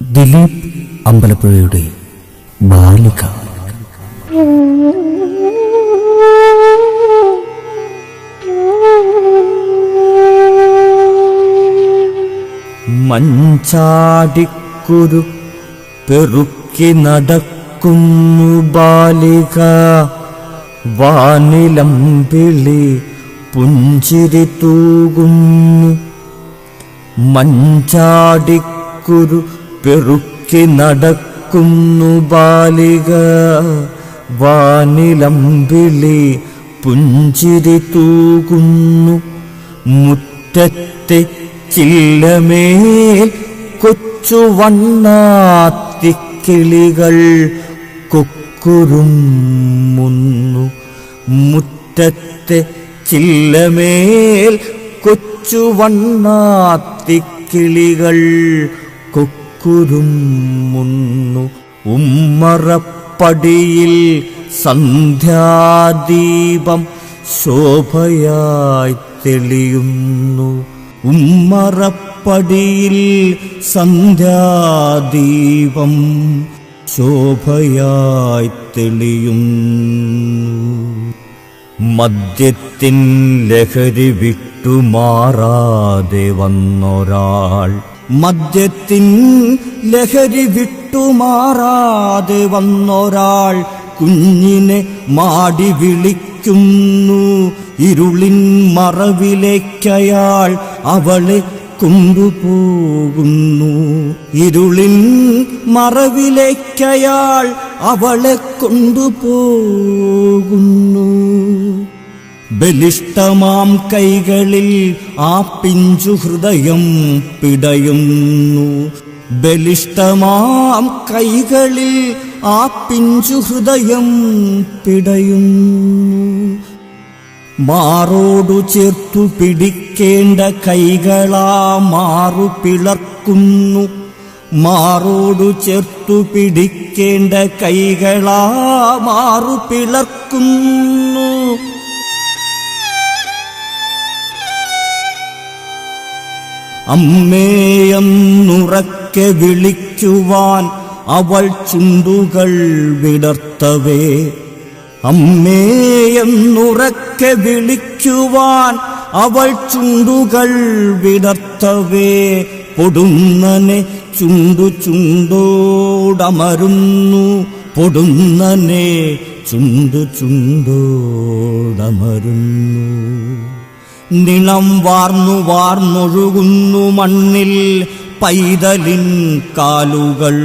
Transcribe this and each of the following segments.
ദിലീപ് അമ്പലപ്പുഴയുടെ ബാലിക മഞ്ചാടിക്കുരു പെറുക്കി നടക്കുന്നു ബാലിക. വാനിലമ്പിളി പുഞ്ചിരി തൂകുന്നു. മഞ്ചാടിക്കുരു പെറുക്കി നടക്കുന്നു ബാലിക. വാനിലമ്പിളി പുഞ്ചിരി തൂകുന്നു. മുറ്റത്തെ ചില്ലമേൽ കൊച്ചു വണ്ണാത്തിക്കിളികൾ കൊക്കുറുമുന്നു മുറ്റത്തെ ചില്ലമേൽ കൊച്ചു വണ്ണാത്തിക്കിളികൾ കൊക്കുരുമുന്നു ഉമ്മറപ്പടിയിൽ സന്ധ്യാദീപം ശോഭയായി തെളിയുന്നു. ഉമ്മറപ്പടിയിൽ സന്ധ്യാദീപം ശോഭയായി തെളിയുന്നു. മദ്യത്തിൻ ലഹരി വിട്ടുമാറാതെ വന്നൊരാൾ മദ്യത്തിൻ ലഹരി വിട്ടുമാറാതെ വന്നൊരാൾ കുഞ്ഞിനെ മാടി വിളിക്കുന്നു. ഇരുളിൻ മറവിലേക്കയാൾ അവളെ കൊണ്ടുപോകുന്നു. ഇരുളിൻ മറവിലേക്കയാൾ അവളെ കൊണ്ടുപോകുന്നു. ബലിഷ്ടമാം കൈകളിൽ ആ പിഞ്ചു ഹൃദയം പിടയുന്നു. ബലിഷ്ടമാം കൈകളിൽ ആ പിഞ്ചു ഹൃദയം പിടയുന്നു. മാറോടു ചേർത്തു പിടിക്കേണ്ട കൈകളാ മാറു പിളർക്കുന്നു. മാറോടു ചേർത്തു പിടിക്കേണ്ട കൈകളാ മാറു പിളർക്കുന്നു. അമ്മേയെന്നുറക്കെ വിളിക്കുവാൻ അവൾ ചുണ്ടുകൾ വിടർത്തവേ. അമ്മേയെന്നുറക്കെ വിളിക്കുവാൻ അവൾ ചുണ്ടുകൾ വിടർത്തവേ. പൊടുന്നനെ ചുണ്ടു ചുണ്ടോടമരുന്നു. പൊടുന്നനെ ചുണ്ടു ചുണ്ടോടമരുന്നു. നിളം വാർന്നു വാർന്നൊഴുകുന്നു മണ്ണിൽ പൈതലിൻ കാലുകൾ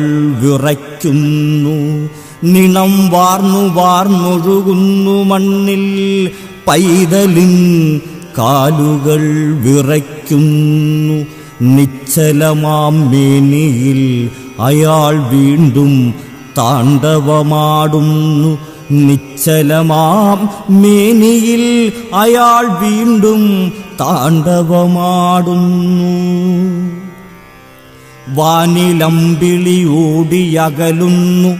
വിറയ്ക്കുന്നു. നിണം വാർന്നു വാർന്നൊഴുകുന്നു മണ്ണിൽ പൈതലിൻ കാലുകൾ വിറയ്ക്കുന്നു. നിശ്ചലമാം മേനിയിൽ അയാൾ വീണ്ടും താണ്ഡവമാടുന്നു. നിശ്ചലമാം മേനിയിൽ അയാൾ വീണ്ടും താണ്ഡവമാടുന്നു. വാനിലമ്പിളി ഓടിയകലുന്നു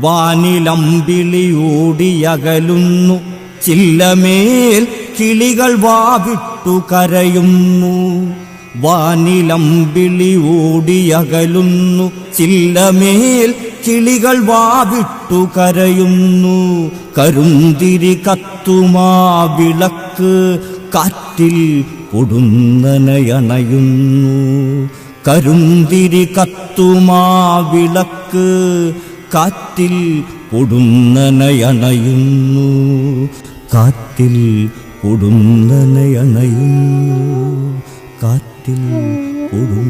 വാനിലമ്പിളി ഓടിയകലുന്നു ചില്ലമേൽ കിളികൾ വാവിട്ടു കരയുന്നു. വാനിലമ്പിളി ഓടിയകലുന്നു ചില്ലമേൽ കിളികൾ വാവിട്ടു കരയുന്നു. കരുന്തിരി കത്തുമാ വിളക്ക് കാറ്റിൽ പൊടുന്നനയണയുന്നു. കരുന്തിരി കത്തുമാ വിളക്ക് കാറ്റിൽ പൊടുന്നനയണയുന്നു. കാറ്റിൽ പൊടുന്നനയണയുന്നു. കാറ്റിൽ പൊടുന്നനയണയുന്നു